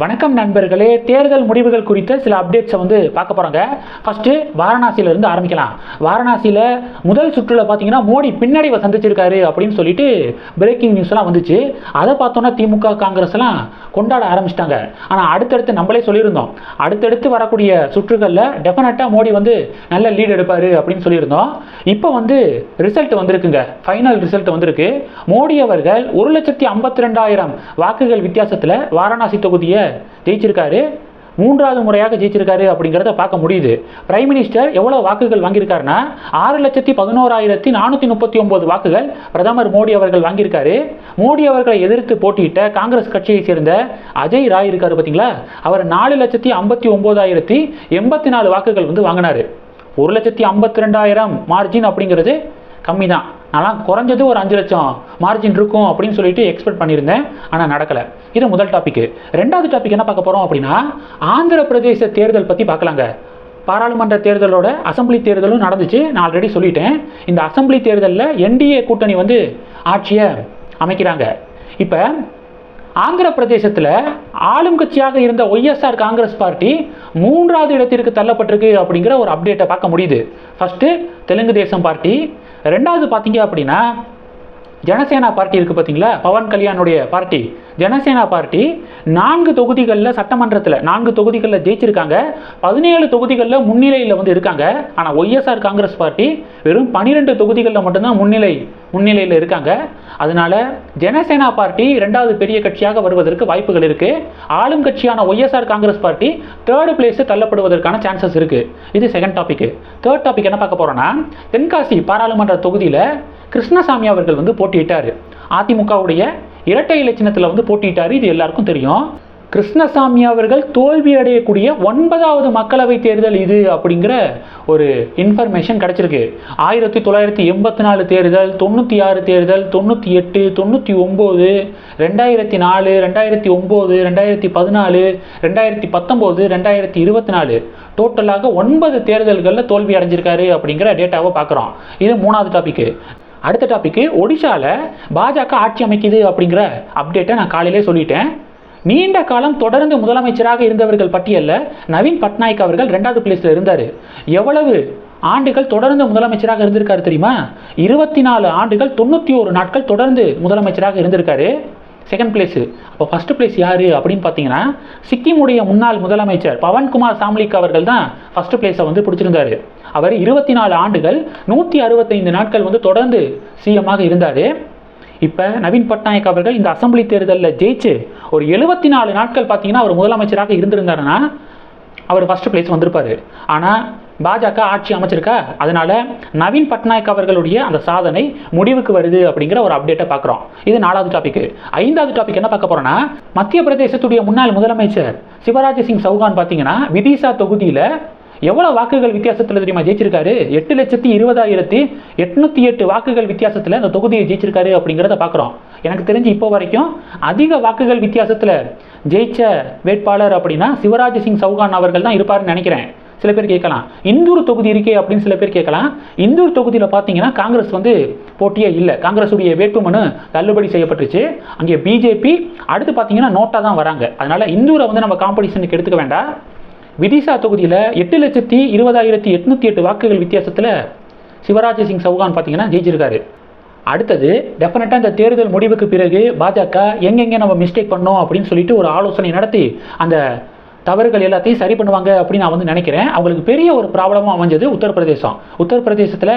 வணக்கம் நண்பர்களே. தேர்தல் முடிவுகள் குறித்த சில அப்டேட்ஸை வந்து பார்க்க போகிறாங்க ஃபஸ்ட்டு வாரணாசியிலேருந்து ஆரம்பிக்கலாம். வாரணாசியில் முதல் சுற்றில் பார்த்தீங்கன்னா மோடி பின்னடைவை சந்திச்சிருக்காரு அப்படின்னு சொல்லிட்டு பிரேக்கிங் நியூஸ்லாம் வந்துச்சு. அதை பார்த்தோன்னா திமுக காங்கிரஸ்லாம் கொண்டாட ஆரம்பிச்சிட்டாங்க. ஆனால் அடுத்தடுத்து நம்மளே சொல்லியிருந்தோம். அடுத்தடுத்து வரக்கூடிய சுற்றுகளில் டெஃபினட்டாக மோடி வந்து நல்ல லீட் எடுப்பார் அப்படின்னு சொல்லியிருந்தோம். இப்போ வந்து ரிசல்ட் வந்திருக்குங்க. ஃபைனல் ரிசல்ட் வந்திருக்கு. மோடி அவர்கள் ஒரு லட்சத்தி ஐம்பத்தி ரெண்டாயிரம் வாக்குகள் வித்தியாசத்தில் வாரணாசி தொகுதியை ஜெயிச்சிருக்காரு. மூன்றாவது முறையாக ஜெயிச்சிருக்காரு அப்படிங்கிறத பார்க்க முடியுது. பிரைம் மினிஸ்டர் எவ்வளோ வாக்குகள் வாங்கியிருக்காருன்னா ஆறு லட்சத்தி பதினோராயிரத்தி நானூற்றி முப்பத்தி ஒன்பது வாக்குகள் பிரதமர் மோடி அவர்கள் வாங்கியிருக்காரு. மோடி அவர்களை எதிர்த்து போட்டியிட்ட காங்கிரஸ் கட்சியை சேர்ந்த அஜய் ராய் இருக்காரு பார்த்தீங்களா? அவர் நாலு லட்சத்தி ஐம்பத்தி ஒம்போதாயிரத்தி எண்பத்தி நாலு வாக்குகள் வந்து வாங்கினாரு. ஒரு லட்சத்தி ஐம்பத்தி ரெண்டாயிரம் மார்ஜின் அப்படிங்கிறது கம்மி தான் ஆனால் குறைஞ்சது ஒரு அஞ்சு லட்சம் மார்ஜின் இருக்கும் அப்படின்னு சொல்லிட்டு எக்ஸ்பெக்ட் பண்ணியிருந்தேன். ஆனால் நடக்கலை. இது முதல் டாபிக் ரெண்டாவது டாபிக் என்ன பார்க்க போகிறோம் அப்படின்னா ஆந்திர பிரதேச தேர்தல் பற்றி பார்க்கலாங்க. பாராளுமன்ற தேர்தலோட அசெம்பிளி தேர்தலும் நடந்துச்சு. நான் ஆல்ரெடி சொல்லிட்டேன். இந்த அசெம்பிளி தேர்தலில் என்டிஏ கூட்டணி வந்து ஆட்சியை அமைக்கிறாங்க. இப்போ ஆந்திர பிரதேசத்தில் ஆளும் கட்சியாக இருந்த ஒய்எஸ்ஆர் காங்கிரஸ் பார்ட்டி மூன்றாவது இடத்திற்கு தள்ளப்பட்டிருக்கு அப்படிங்கிற ஒரு அப்டேட்டை பார்க்க முடியுது. ஃபஸ்ட்டு தெலுங்கு தேசம் பார்ட்டி ரெண்டாவது பார்த்தீங்க அப்படின்னா ஜனசேனா பார்ட்டி இருக்குது பார்த்தீங்களா பவன் கல்யாணுடைய பார்ட்டி. ஜனசேனா பார்ட்டி நான்கு தொகுதிகளில் சட்டமன்றத்தில் நான்கு தொகுதிகளில் ஜெயிச்சிருக்காங்க. பதினேழு தொகுதிகளில் முன்னிலையில் வந்து இருக்காங்க. ஆனால் ஒய்எஸ்ஆர் காங்கிரஸ் பார்ட்டி வெறும் பன்னிரெண்டு தொகுதிகளில் மட்டும்தான் முன்னிலை முன்னிலையில் இருக்காங்க. அதனால ஜனசேனா பார்ட்டி ரெண்டாவது பெரிய கட்சியாக வருவதற்கு வாய்ப்புகள் இருக்குது ஆளும் கட்சியான YSR Congress party third place தள்ளப்படுவதற்கான chances இருக்குது இது செகண்ட் டாபிக் தேர்ட் டாபிக் என்ன பார்க்க போகிறோன்னா தென்காசி பாராளுமன்ற தொகுதியில் கிருஷ்ணசாமி அவர்கள் வந்து போட்டியிட்டார். அதிமுகவுடைய இரட்டை இலச்சினத்தில் வந்து போட்டியிட்டார். இது எல்லாருக்கும் தெரியும். கிருஷ்ணசாமி அவர்கள் தோல்வி அடையக்கூடிய ஒன்பதாவது மக்களவை தேர்தல் இது அப்படிங்கிற ஒரு இன்ஃபர்மேஷன் கிடச்சிருக்கு. ஆயிரத்தி தொள்ளாயிரத்தி எண்பத்தி நாலு தேர்தல் தொண்ணூற்றி ஆறு தேர்தல் தொண்ணூற்றி எட்டு தொண்ணூற்றி ஒம்பது ரெண்டாயிரத்தி நாலு ரெண்டாயிரத்தி ஒம்பது ரெண்டாயிரத்தி பதினாலு ரெண்டாயிரத்தி பத்தொம்போது ரெண்டாயிரத்தி இருபத்தி நாலு. டோட்டலாக ஒன்பது தேர்தல்களில் தோல்வி அடைஞ்சிருக்காரு அப்படிங்கிற டேட்டாவை பார்க்குறோம் இது மூணாவது டாபிக்கு அடுத்த டாபிக்கு ஒடிஷாவில் பாஜக ஆட்சி அமைக்குது அப்படிங்கிற அப்டேட்டை நான் காலையிலே சொல்லிட்டேன். நீண்ட காலம் தொடர்ந்து முதலமைச்சராக இருந்தவர்கள் பட்டியலில் நவீன் பட்நாயக் அவர்கள் ரெண்டாவது பிளேஸில் இருந்தார். எவ்வளவு ஆண்டுகள் தொடர்ந்து முதலமைச்சராக இருந்திருக்காரு தெரியுமா? இருபத்தி நாலு ஆண்டுகள் தொண்ணூற்றி ஒரு நாட்கள் தொடர்ந்து முதலமைச்சராக இருந்திருக்காரு. செகண்ட் பிளேஸு அப்போ ஃபஸ்ட்டு பிளேஸ் யார் அப்படின்னு பார்த்தீங்கன்னா சிக்கிமுடைய முன்னாள் முதலமைச்சர் பவன்குமார் சாம்லிக் அவர்கள் தான் ஃபஸ்ட்டு பிளேஸை வந்து பிடிச்சிருந்தாரு. அவர் இருபத்தி நாலு ஆண்டுகள் நூற்றி அறுபத்தைந்து நாட்கள் வந்து தொடர்ந்து சிஎம்மாக இருந்தார். இப்போ நவீன் பட்நாயக் அவர்கள் இந்த அசெம்பிளி தேர்தலில் ஜெயிச்சு ஒரு எழுபத்தி நாலு நாட்கள் பார்த்தீங்கன்னா அவர் முதலமைச்சராக இருந்திருந்தாருன்னா அவர் ஃபஸ்ட்டு பிளேஸ் வந்திருப்பார். ஆனால் பாஜக ஆட்சி அமைச்சிருக்கா? அதனால நவீன் பட்நாயக் அவர்களுடைய அந்த சாதனை முடிவுக்கு வருது அப்படிங்கிற ஒரு அப்டேட்டை பார்க்குறோம் இது நாலாவது டாபிக் ஐந்தாவது டாபிக் என்ன பார்க்க போறோம்னா மத்திய பிரதேசத்துடைய முன்னாள் முதலமைச்சர் சிவராஜ் சிங் சௌகான் பார்த்தீங்கன்னா விதிசா தொகுதியில் எவ்வளோ வாக்குகள் வித்தியாசத்தில் தெரியுமா ஜெயிச்சிருக்காரு? எட்டு லட்சத்தி இருபதாயிரத்தி எட்நூற்றி எட்டு வாக்குகள் வித்தியாசத்தில் அந்த தொகுதியை ஜெயிச்சிருக்காரு அப்படிங்கிறத பார்க்குறோம் எனக்கு தெரிஞ்சு இப்போ வரைக்கும் அதிக வாக்குகள் வித்தியாசத்தில் ஜெயிச்ச வேட்பாளர் அப்படின்னா சிவராஜ் சிங் சௌகான் அவர்கள் தான் இருப்பார்னு நினைக்கிறேன். சில பேர் கேட்கலாம். இந்தூர் தொகுதி இருக்கே அப்படின்னு சில பேர் கேட்கலாம். இந்தூர் தொகுதியில் பார்த்தீங்கன்னா காங்கிரஸ் வந்து போட்டியே இல்லை. காங்கிரஸுடைய வேட்புமனு தள்ளுபடி செய்யப்பட்டுருச்சு. அங்கே பிஜேபி அடுத்து பார்த்தீங்கன்னா நோட்டா தான் வராங்க. அதனால் இந்தூரை வந்து நம்ம காம்படிஷனுக்கு எடுத்துக்க வேண்டாம். விதிசா தொகுதியில் எட்டு லட்சத்தி இருபதாயிரத்தி எட்நூற்றி எட்டு வாக்குகள் வித்தியாசத்தில் சிவராஜ் சிங் சௌகான் பார்த்தீங்கன்னா ஜெயிச்சிருக்காரு. அடுத்தது டெஃபினட்டாக இந்த தேர்தல் முடிவுக்கு பிறகு பாஜக எங்கெங்கே நம்ம மிஸ்டேக் பண்ணோம் அப்படின்னு சொல்லிட்டு ஒரு ஆலோசனை நடத்தி அந்த தவறுகள் எல்லாத்தையும் சரி பண்ணுவாங்க அப்படின்னு நான் வந்து நினைக்கிறேன். அவங்களுக்கு பெரிய ஒரு ப்ராப்ளமும் அமைஞ்சது உத்தரப்பிரதேசம். உத்தரப்பிரதேசத்தில்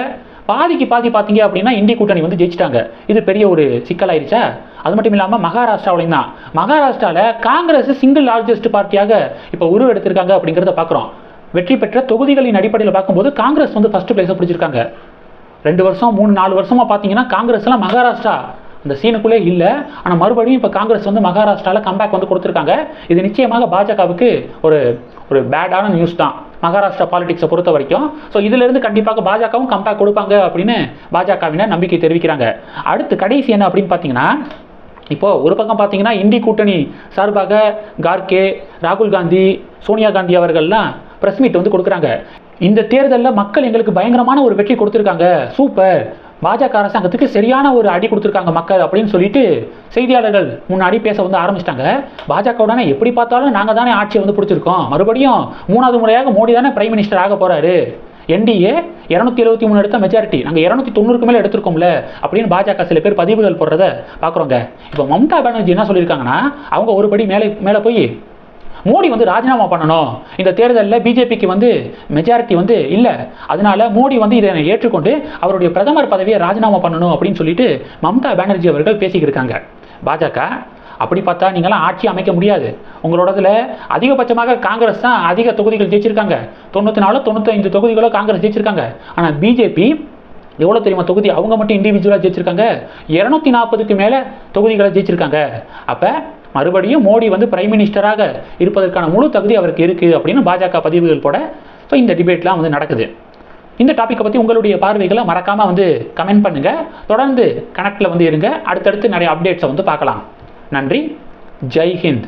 பாதிக்கு பாதி பார்த்தீங்க அப்படின்னா இந்தி கூட்டணி வந்து ஜெயிச்சிட்டாங்க. இது பெரிய ஒரு சிக்கலாயிருச்சா? அது மட்டும் இல்லாமல் மகாராஷ்டிராவிலையும் தான். மகாராஷ்டிராவில் காங்கிரஸ் சிங்கிள் லார்ஜஸ்ட் பார்ட்டியாக இப்போ உருவெடுத்திருக்காங்க அப்படிங்கிறத பார்க்குறோம் வெற்றி பெற்ற தொகுதிகளின் அடிப்படையில் பார்க்கும்போது காங்கிரஸ் வந்து ஃபஸ்ட்டு பிளேஸை பிடிச்சிருக்காங்க. ரெண்டு வருஷம் மூணு நாலு வருஷமாக பார்த்தீங்கன்னா காங்கிரஸ்லாம் மகாராஷ்டிரா அந்த சீனுக்குள்ளே இல்லை. ஆனால் மறுபடியும் இப்போ காங்கிரஸ் வந்து மகாராஷ்டிராவில் கம்பேக் வந்து கொடுத்துருக்காங்க. இது நிச்சயமாக பாஜகவுக்கு ஒரு ஒரு பேடான நியூஸ் தான். மகாராஷ்டிரா பாலிடிக்ஸை பொறுத்த வரைக்கும். ஸோ இதிலிருந்து கண்டிப்பாக பாஜகவும் கம்பேக் கொடுப்பாங்க அப்படின்னு பாஜகவினர் நம்பிக்கை தெரிவிக்கிறாங்க. அடுத்து கடைசி என்ன அப்படின்னு பார்த்தீங்கன்னா இப்போ ஒரு பக்கம் பார்த்தீங்கன்னா இந்தி கூட்டணி சார்பாக கார்கே ராகுல் காந்தி சோனியா காந்தி அவர்கள்லாம் ப்ரெஸ் மீட் வந்து கொடுக்குறாங்க. இந்த தேர்தலில் மக்கள் எங்களுக்கு பயங்கரமான ஒரு வெற்றி கொடுத்துருக்காங்க. சூப்பர். பாஜக அரசாங்கத்துக்கு சரியான ஒரு அடி கொடுத்துருக்காங்க மக்கள் அப்படின்னு சொல்லிட்டு செய்தியாளர்கள் முன்னாடி பேச வந்து ஆரம்பிச்சிட்டாங்க. பாஜகவுடனே எப்படி பார்த்தாலும் நாங்கள் தானே ஆட்சியை வந்து பிடிச்சிருக்கோம். மறுபடியும் மூணாவது முறையாக மோடி தானே பிரைம் மினிஸ்டர் ஆக போகிறாரு என்டிஏ இரநூத்தி எழுபத்தி மூணு எடுத்த மெஜாரிட்டி நாங்கள் இரநூத்தி தொண்ணூறுக்கு மேலே எடுத்திருக்கோம்ல அப்படின்னு பாஜக சில பேர் பதிவுகள் போடுறத பார்க்குறோங்க. இப்போ மம்தா பானர்ஜி என்ன சொல்லியிருக்காங்கன்னா அவங்க ஒரு படி மேலே மேலே போய் மோடி வந்து ராஜினாமா பண்ணணும். இந்த தேர்தலில் பிஜேபிக்கு வந்து மெஜாரிட்டி வந்து இல்லை. அதனால மோடி வந்து இதை ஏற்றுக்கொண்டு அவருடைய பிரதமர் பதவியை ராஜினாமா பண்ணணும் அப்படின்னு சொல்லிட்டு மம்தா பானர்ஜி அவர்கள் பேசிக்கிருக்காங்க பாஜக அப்படி பார்த்தா நீங்களாம் ஆட்சி அமைக்க முடியாது. உங்களோடதுல அதிகபட்சமாக காங்கிரஸ் தான் அதிக தொகுதிகள் ஜெயிச்சிருக்காங்க. தொண்ணூற்றி நாலு தொண்ணூத்தைந்து தொகுதிகளோ காங்கிரஸ் ஜெயிச்சிருக்காங்க. ஆனால் பிஜேபி எவ்வளோ தெரியுமா தொகுதி? அவங்க மட்டும் இண்டிவிஜுவலாக ஜெயிச்சிருக்காங்க. இரநூத்தி நாற்பதுக்கு மேலே தொகுதிகளை ஜெயிச்சிருக்காங்க. அப்போ மறுபடியும் மோடி வந்து பிரைம் மினிஸ்டராக இருப்பதற்கான முழு தகுதி அவருக்கு இருக்குது அப்படின்னு பாஜக பதிவுகள் போட ஸோ இந்த டிபேட்லாம் வந்து நடக்குது. இந்த டாப்பிக்கை பற்றி உங்களுடைய பார்வைகளை மறக்காமல் வந்து கமெண்ட் பண்ணுங்கள் தொடர்ந்து கனெக்டில் வந்து இருங்க. அடுத்தடுத்து நிறைய அப்டேட்ஸை வந்து பார்க்கலாம். நன்றி. ஜெய் ஹிந்த்.